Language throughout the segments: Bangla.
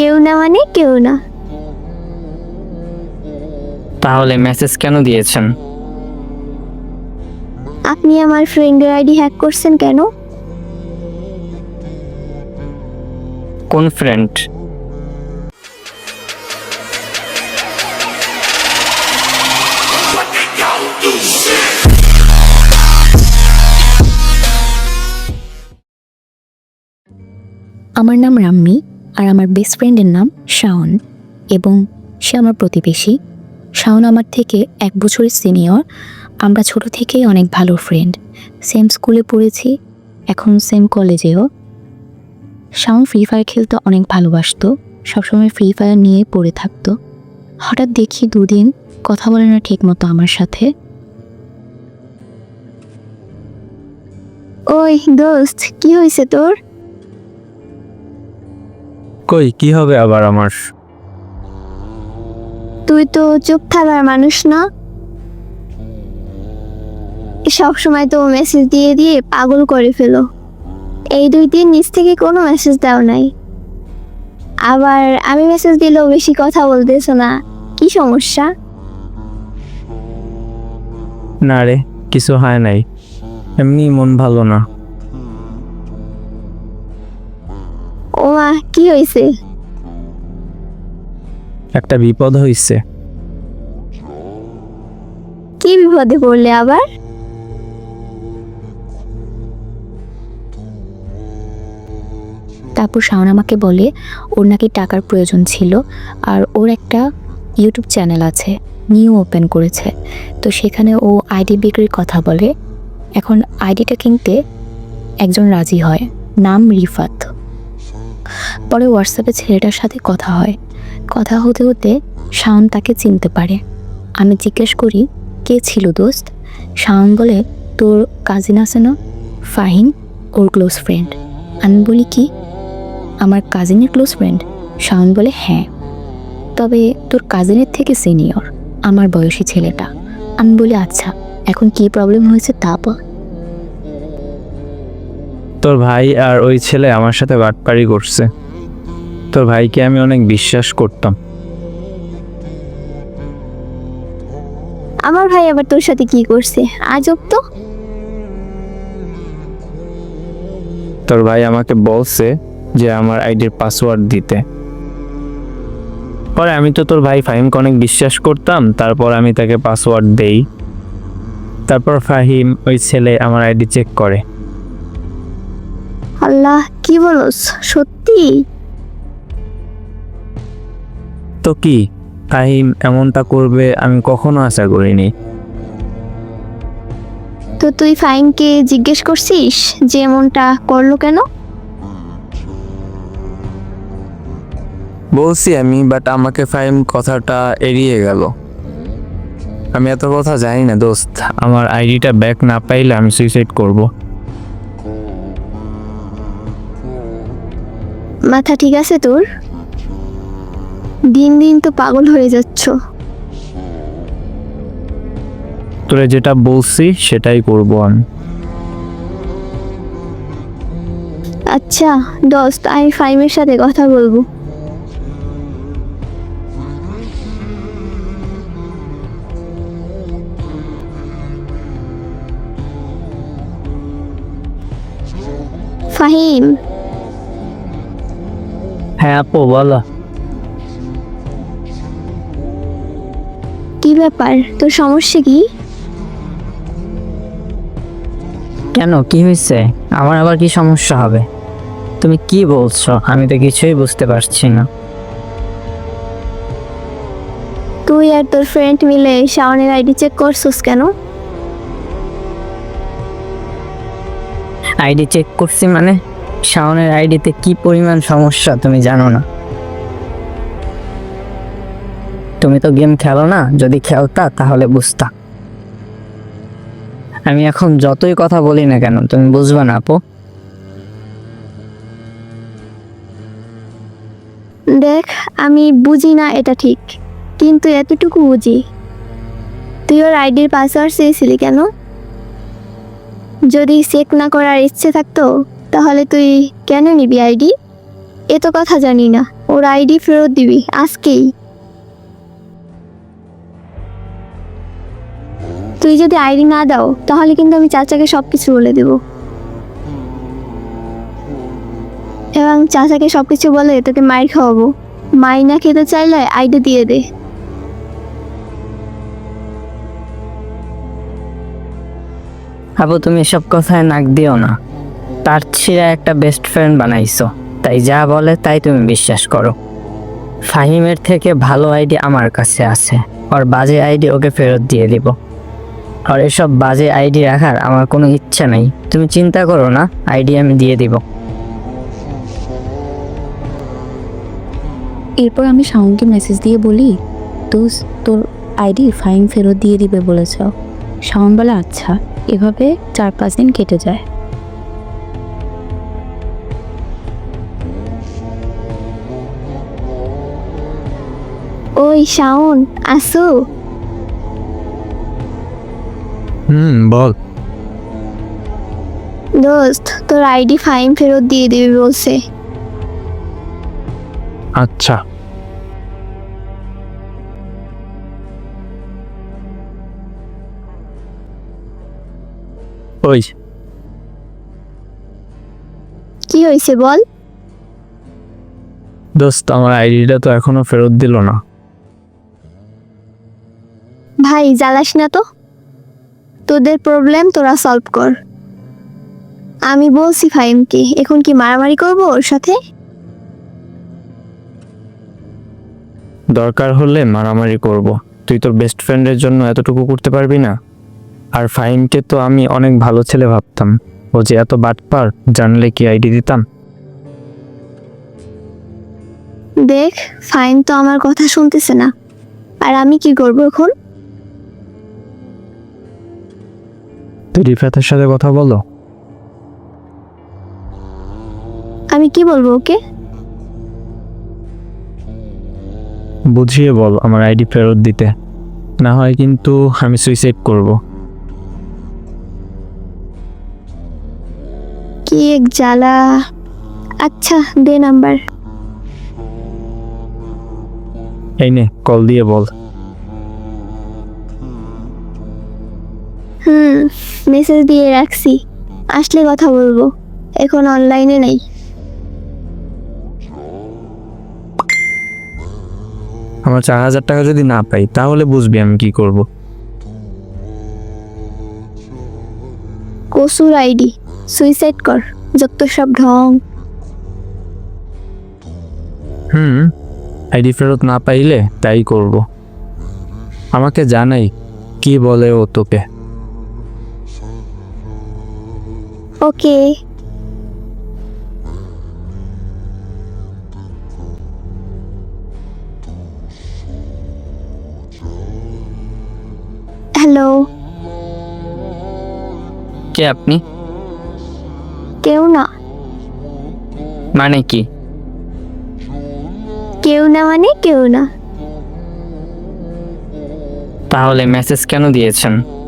কেউ না মানে কেউ না। তাহলে মেসেজ কেন দিয়েছেন? আপনি আমার ফ্রেন্ডের আইডি হ্যাক করছেন কেন? কোন ফ্রেন্ড আমার নাম রাম্মি। আর আমার বেস্ট ফ্রেন্ডের নাম শাওন এবং সে আমার প্রতিবেশী। শাওন আমার থেকে এক বছরের সিনিয়র আমরা ছোট থেকেই অনেক ভালো ফ্রেন্ড সেম স্কুলে পড়েছি, এখন সেম কলেজেও শাওন ফ্রি ফায়ার খেলতে অনেক ভালোবাসতো, সবসময় ফ্রি ফায়ার নিয়ে পড়ে থাকতো। হঠাৎ দেখি দুদিন কথা বলে না ঠিক মতো আমার সাথে। ওই দোস্ত, কি হয়েছে তোর? কই? কি হবে আবার আমার? তুই তো চুপ থাকার মানুষ না। সব সময় তো মেসেজ দিয়ে দিয়ে পাগল করে ফেলো। এই দুই দিন নিচ থেকে কোনো মেসেজ দাও নাই। আবার আমি মেসেজ দিলেও বেশি কথা বলতেছো না। কি সমস্যা? না রে কিছু হয় নাই। এমনি মন ভালো না। ওমা কি হয়েছে একটা বিপদ হইছে। কি বিপদে পড়লে আবার? তারপর শাওন আমাকে বলে ওর নাকি টাকার প্রয়োজন ছিল আর ওর একটা ইউটিউব চ্যানেল আছে নিউ ওপেন করেছে। তো সেখানে ও আইডি বিক্রির কথা বলে। এখন আইডিটা কিনতে একজন রাজি হয় নাম রিফাত। পরে হোয়াটসঅ্যাপে ছেলেটার সাথে কথা হয়। কথা হতে হতে শাওন তাকে চিনতে পারে। আমি জিজ্ঞেস করি, কে ছিল দোস্ত? শাওন বলে, তোর কাজিন আছে না? ফাহিম, ওর ক্লোজ ফ্রেন্ড আমি বলি, কি? আমার কাজিনের ক্লোজ ফ্রেন্ড শাওন বলে হ্যাঁ। তবে তোর কাজিনের থেকে সিনিয়র আমার বয়সী ছেলেটা। আমি বলি আচ্ছা এখন কি প্রবলেম হয়েছে তা বল। তোর ভাই আর ওই ছেলে আমার সাথে বাটপারি করছে। তোর ভাইকে আমি অনেক বিশ্বাস করতাম। আমার ভাই আবার তোর সাথে কি করছে? আজব তো। তোর ভাই আমাকে বলছে যে আমার আইডির পাসওয়ার্ড দিতে। পরে আমি তো তোর ভাই ফাহিমকে অনেক বিশ্বাস করতাম তারপর আমি তাকে পাসওয়ার্ড দেই। তারপর ফাহিম ওই ছেলে আমার আইডি চেক করে। আল্লাহ কি বলস? সত্যি? তো কি? ফাহিম এমনটা করবে আমি কখনো আশা করিনি। তো তুই ফাইনকে জিজ্ঞেস করছিস যে এমনটা করল কেন? বলছি আমি বাট আমাকে ফাহিম কথাটা এড়িয়ে গেল। আমি এত কথা জানি না দোস্ত। আমার আইডিটা ব্যাক না পাইলে আমি সুইসাইড করব। মাথা ঠিক আছে তোর? দিন দিন তো পাগল হয়ে যাচ্ছ। তোরে যেটা বলছি সেটাই করব আমি। আচ্ছা দোস্ত আমি ফাইমের সাথে কথা বলব। ফাহিম হ্যাঁ আপু বলো। কি ব্যাপার? তোর সমস্যা কি? কেন? কি হয়েছে? আমার আবার কি সমস্যা হবে? তুমি কি বলছো? আমি তো কিছুই বুঝতে পারছি না। তুই আর তোর ফ্রেন্ড মিলে শাওনের আইডি চেক করছিস কেন? আইডি চেক করছি মানে? শাওনের আইডিতে কি পরিমাণ সমস্যা তুমি জানো না। তুমি তো গেম খেলো না, যদি খেলতা তাহলে বুঝতা। আমি এখন যতই কথা বলি না কেন, তুমি বুঝবা না আপু? দেখ, আমি বুঝি না এটা ঠিক, কিন্তু এতটুকু বুঝি। তুই ওর আইডির পাসওয়ার্ড চেয়েছিলি কেন? যদি চেক না করার ইচ্ছে থাকতো তাহলে তুই কেন নিবি আইডি? এ তো কথা জানি না। ওর আইডি ফেরত দিবি, আজকেই। তুই যদি আইডি না দাও, তাহলে কিন্তু আমি চাচাকে সব কিছু বলে দেব। এবং চাচাকে সব কিছু বলে তোকে মাইর খাওয়াবো। মাই না খেতে চাইলে আইডি দিয়ে দে। আপু তুমি এসব কথায় নাক দিও না। তার ছিঁড়া একটা বেস্ট ফ্রেন্ড বানাইছো। তাই যা বলে তাই তুমি বিশ্বাস করো। ফাহিমের থেকে ভালো আইডি আমার কাছে আছে। ওর বাজে আইডি ওকে ফেরত দিয়ে দিব। আর এসব বাজে আইডি রাখার আমার কোনো ইচ্ছা নেই। তুমি চিন্তা করো না, আইডি আমি দিয়ে দিব। এরপর আমি শাওনকে মেসেজ দিয়ে বলি দোষ তোর আইডি ফাইন ফেরত দিয়ে দিবে বলেছ। শাওন বলে আচ্ছা। এভাবে চার পাঁচ দিন কেটে যায়। ওই শাওন আসো। হুম বল। দোস্ত তোর আইডি ফাইন ফেরত দিয়ে দিবি বলছে। আচ্ছা। ওই কি হয়েছে বল? দোস্ত আমার আইডিটা তো এখনও ফেরত দিল না। ভাই জ্বালাস না তো। তোদের প্রবলেম তোরা সলভ কর। আমি বলছি ফাইমকে এখন কি মারামারি করব ওর সাথে? দরকার হলে মারামারি করব। তুই তোর বেস্ট ফ্রেন্ডের জন্য এতটুকু করতে পারবি না? আর ফাইমকে তো আমি অনেক ভালো ছেলে ভাবতাম। ও যে এত বাটপার জানলে কি আইডি দিতাম? দেখ ফাইন তো আমার কথা শুনতেছে না। আর আমি কি করব এখন? তুই রিফাতের সাথে কথা বলো। আমি কি বলব ওকে? বুঝিয়ে বল আমার আইডি ফেরত দিতে। না হয় কিন্তু আমি সুইসাইড করব। কি এক জ্বালা। আচ্ছা দে নাম্বার। এই নে কল দিয়ে বল। মেসেজ দিয়ে রাখছি। আসলে কথা বলব। এখন অনলাইনে নেই। আমার চার হাজার টাকা যদি না পাই তাহলে বুঝবি আমি কি করব। কসুর আইডি সুইসাইড কর যত সব ঢং। হুম আইডি ফেরত না পাইলে তাই করব। আমাকে জানাই কি বলে ও তোকে? ওকে হ্যালো কে আপনি? কেউ না। মানে কি? কেউ না মানে কেউ না। তাহলে মেসেজ কেন দিয়েছেন?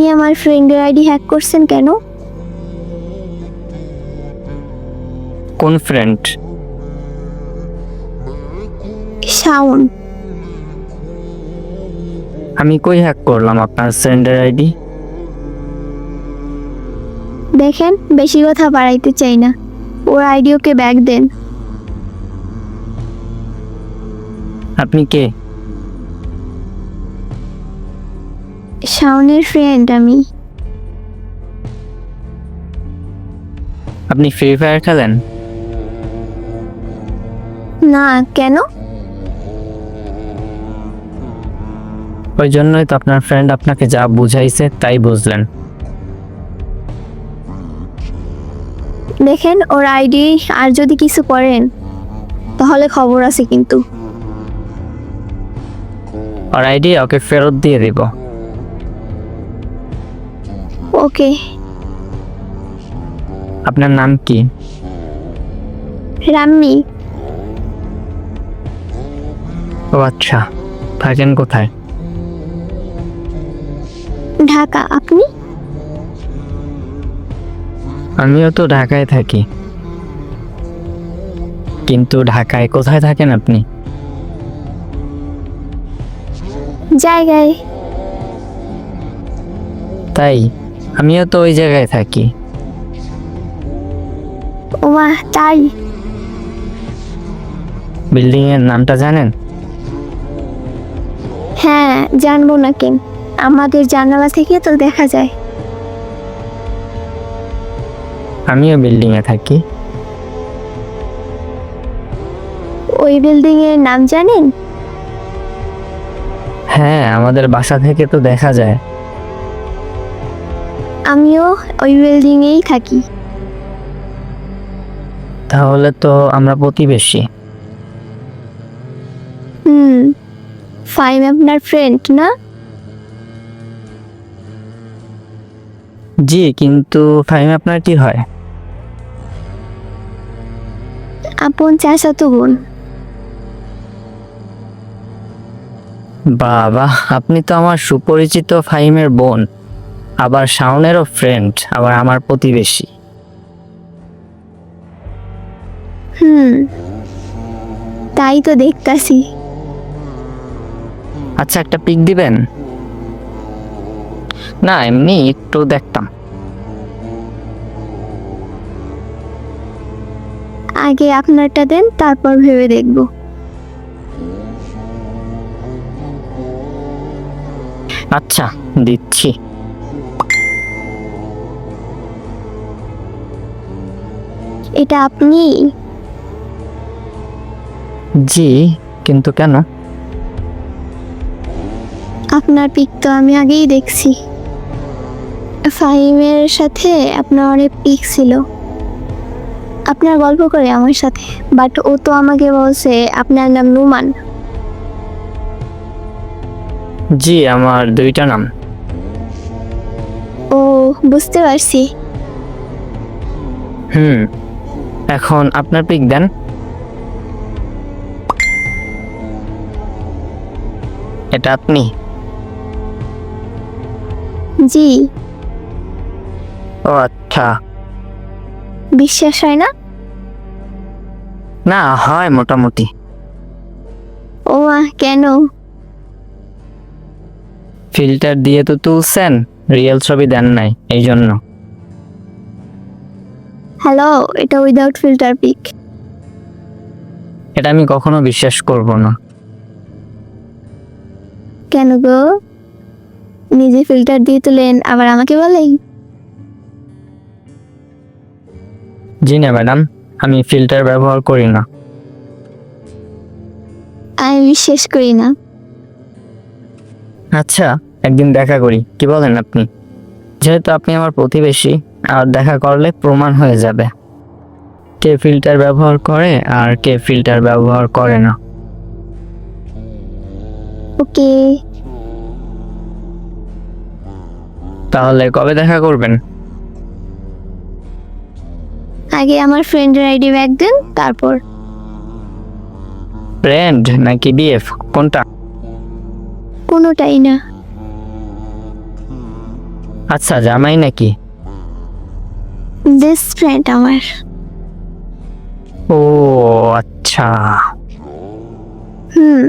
আপনি আমার ফ্রেন্ডের আইডি হ্যাক করছেন কেন? কোন ফ্রেন্ড শাওন। আমি কই হ্যাক করলাম আপনার ফ্রেন্ডের আইডি দেখেন বেশি কথা বাড়াইতে চাই না। ওর আইডি ওকে ব্যাক দেন। আপনি কে? শাওনের ফ্রেন্ড আমি। আপনি ফ্রি ফায়ার খেলেন? না কেন? ওই জন্যই তো আপনার ফ্রেন্ড আপনাকে যা বুঝাইছে তাই বুঝলেন। দেখেন ওর আইডি আর যদি কিছু করেন তাহলে খবর আছে কিন্তু। আর আইডি ওকে ফেরত দিয়ে দিব। ওকে। আপনার নাম কি? রাম্মি। ও আচ্ছা থাকেন কোথায়? ঢাকা আপনি? আমিও তো ঢাকায় থাকি। কিন্তু ঢাকায় কোথায় থাকেন আপনি? জায়গায়। তাই? আমিও তো ওই জায়গায় থাকি। ওমা তাই। বিল্ডিং এর নামটা জানেন? হ্যাঁ জানব না কেন। আমাদের জানালা থেকে তো দেখা যায়। আমিও বিল্ডিং এ থাকি। ওই বিল্ডিং এর নাম জানেন? হ্যাঁ আমাদের বাসা থেকে তো দেখা যায়। আমিও ওই বিল্ডিং এই থাকি। তাহলে তো আমরা প্রতিবেশী। হুম ফাইম আপনার ফ্রেন্ড না? জি কিন্তু ফাইম আপনার কি হয়? আপন চাচাতো বোন। বাবা আপনি তো আমার সুপরিচিত ফাইমের বোন। আবার শাওনেরও ফ্রেন্ড আবার আমার প্রতিবেশী। হুম তাই তো দেখতাছি। আচ্ছা একটা পিক দিবেন? না এমনি একটু দেখতাম। আগে আপনারটা দেন তারপর ভেবে দেখব। আচ্ছা দিচ্ছি। এটা আপনি? জি কিন্তু কেন? আপনার পিক তো আমি আগেই দেখছি। ফাহিমের সাথে আপনার অনেক পিক ছিল। আপনার গল্প করে আমার সাথে বাট ও তো আমাকে বলছে আপনার নাম নুমান। জি আমার দুইটা নাম। ও বুঝতে পারছি। হুম। এখন আপনার পিক দেন। এটা আপনি। জি। ও আচ্ছা। বিশ্বাস হয় না? না হয় মোটামুটি। ও কেন? ফিল্টার দিয়ে তো তুলছেন রিয়েল ছবি দেন নাই এই জন্য হ্যালো এটা উইদাউট ফিল্টার পিক এটা আমি কখনো বিশ্বাস করব না। কেন গো? নিজে ফিল্টার দিয়ে তুলেন আবার আমাকে বলেন জি না ম্যাডাম আমি ফিল্টার ব্যবহার করি না। আমি বিশ্বাস করি না। আচ্ছা একদিন দেখা করি কি বলেন আপনি? যেহেতু আপনি আমার প্রতিবেশী আর দেখা করলে প্রমাণ হয়ে যাবে। কে ফিল্টার ব্যবহার করে আর কে ফিল্টার ব্যবহার করে না। ওকে। তাহলে কবে দেখা করবেন? আগে আমার ফ্রেন্ডের আইডি ব্যাগ দেন তারপর। ফ্রেন্ড নাকি বিএফ কোনটা? কোনোটাই না। আচ্ছা জামাই নাকি? বেস্ট ফ্রেন্ড আমার ও আচ্ছা হুম